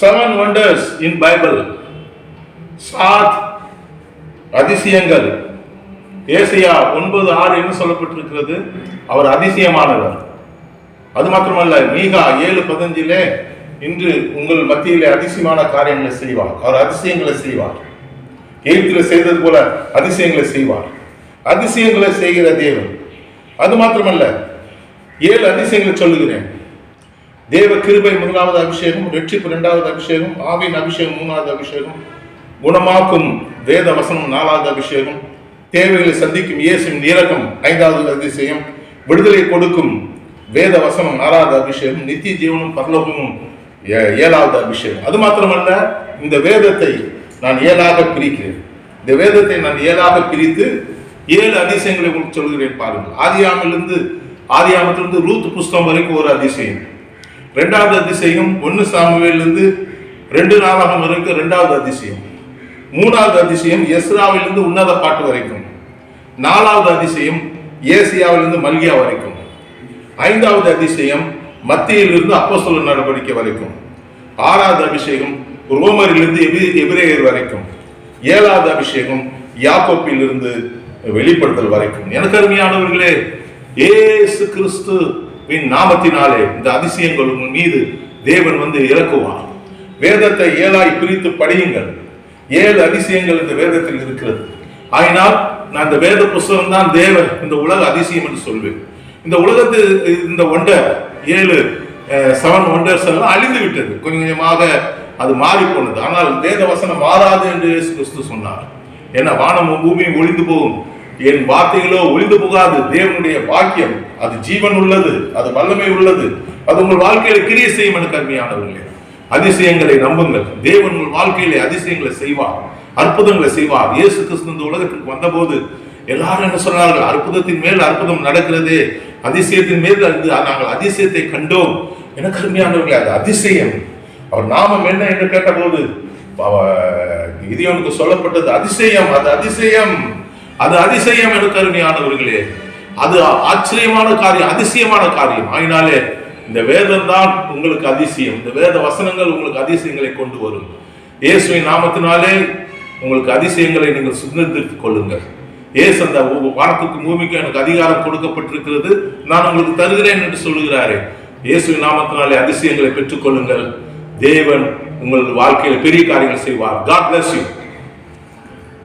Seven wonders in Bible சாத் அதிசயங்கள். Asia ஒன்பது ஆறு என்று சொல்லப்பட்டிருக்கிறது. அவர் அதிசயமானவர். அது மாத்திரமல்ல மீகா ஏழு பதினஞ்சிலே இன்று உங்கள் மத்தியிலே அதிசயமான காரியங்களை செய்வார். அவர் அதிசயங்களை செய்வார். எகிப்தில் செய்தது போல அதிசயங்களை செய்வார். அதிசயங்களை செய்கிற தேவன். அது மாத்திரமல்ல ஏழு அதிசயங்களை சொல்லுகிறேன். தேவ கிருபை முதலாவது அபிஷேகம் ரட்சிப்பு இரண்டாவது அபிஷேகம் ஆவின் அபிஷேகம் மூணாவது அபிஷேகம் குணமாக்கும் வேத வசனம் நாலாவது அபிஷேகம் தேவைகளை சந்திக்கும் இயேசுவின் இரக்கம் ஐந்தாவது அதிசயம் விடுதலை கொடுக்கும் வேத வசனம் ஆறாவது அபிஷேகம் நித்திய ஜீவனும் பரலோகமும் ஏ- ஏழாவது அபிஷேகம். அது மாத்திரமல்ல இந்த வேதத்தை நான் ஏழாக பிரிக்கிறேன். இந்த வேதத்தை நான் ஏழாக பிரித்து ஏழு அதிசயங்களை உங்களுக்கு சொல்கிறேன் பாருங்கள். ஆதியாமிலிருந்து ஆதியாமத்திலிருந்து ரூத் புஸ்தகம் வரைக்கும் ஒரு அதிசயம். ரெண்டாவது அதிசயம் ஒன்று சாமுவேலிருந்து ரெண்டு நாளாகம் வரைக்கும் ரெண்டாவது அதிசயம். மூணாவது அதிசயம் எஸ்ராவிலிருந்து உன்னத பாட்டு வரைக்கும். நாலாவது அதிசயம் ஏசியாவிலிருந்து மல்கியா வரைக்கும். ஐந்தாவது அதிசயம் மத்தியிலிருந்து அப்போசல நடவடிக்கை வரைக்கும். ஆறாவது அபிஷேகம் ரோமரிலிருந்து எபி- எபிரேயர் வரைக்கும். ஏழாவது அபிஷேகம் யாக்கோப்பிலிருந்து வெளிப்படுத்தல் வரைக்கும். எனக்கு அருமையானவர்களே ஏசு கிறிஸ்து கிறிஸ்துவின் நாமத்தினாலே இந்த அதிசயங்கள் உங்கள் மீது தேவன் வந்து இறக்குவான் வேதத்தை ஏழாய் பிரித்து படியுங்கள். ஏழு அதிசயங்கள் இந்த வேதத்தில் இருக்கிறது. ஆயினால் நான் இந்த வேத புஸ்தகம் தான் தேவன் இந்த உலக அதிசயம் என்று சொல்வேன். இந்த உலகத்து இந்த ஒண்டர் ஏழு செவன் ஒண்டர்ஸ் எல்லாம் அழிந்து விட்டது. கொஞ்சம் கொஞ்சமாக அது மாறி போனது ஆனால் வேத வசனம் மாறாது என்று இயேசு கிறிஸ்து சொன்னார். ஏன்னா வானமும் பூமியும் ஒளிந்து போகும். என் வார்த்தைகளோ ஒளிந்து புகாது. தேவனுடைய வாக்கியம் அது ஜீவன் உள்ளது அது வல்லமை உள்ளது. அது உங்கள் வாழ்க்கையில கிரிய செய்யும் எனக்கு அருமையானவர்களே அதிசயங்களை நம்புங்கள். தேவன் உங்கள் வாழ்க்கையிலே அதிசயங்களை செய்வார் அற்புதங்களை செய்வார். இயேசு கிறிஸ்து இந்த உலகத்துக்கு வந்தபோது எல்லாரும் என்ன சொன்னார்கள்? அற்புதத்தின் மேல் அற்புதம் நடக்கிறதே அதிசயத்தின் மேல் அது நாங்கள் அதிசயத்தை கண்டோம். எனக்கு அருமையானவர்களே அது அதிசயம். அவர் நாமம் என்ன என்று கேட்டபோது இதயனுக்கு சொல்லப்பட்டது அதிசயம் அது அதிசயம். அது அதிசயம் எனக்கு அருமையானவர்களே அது ஆச்சரியமான காரியம் அதிசயமான காரியம். ஆயினாலே இந்த வேதம் தான் உங்களுக்கு அதிசயம். இந்த வேத வசனங்கள் உங்களுக்கு அதிசயங்களை கொண்டு வரும். இயேசுவின் நாமத்தினாலே உங்களுக்கு அதிசயங்களை நீங்கள் சுதந்திரித்துக் கொள்ளுங்கள். ஏசு அந்த உ- பூமிக்கு எனக்கு அதிகாரம் கொடுக்கப்பட்டிருக்கிறது. நான் உங்களுக்கு தருகிறேன் என்று சொல்லுகிறாரே. இயேசுவின் நாமத்தினாலே அதிசயங்களை பெற்றுக்கொள்ளுங்கள் தேவன் உங்களது வாழ்க்கையில் பெரிய காரியங்கள் செய்வார். God bless you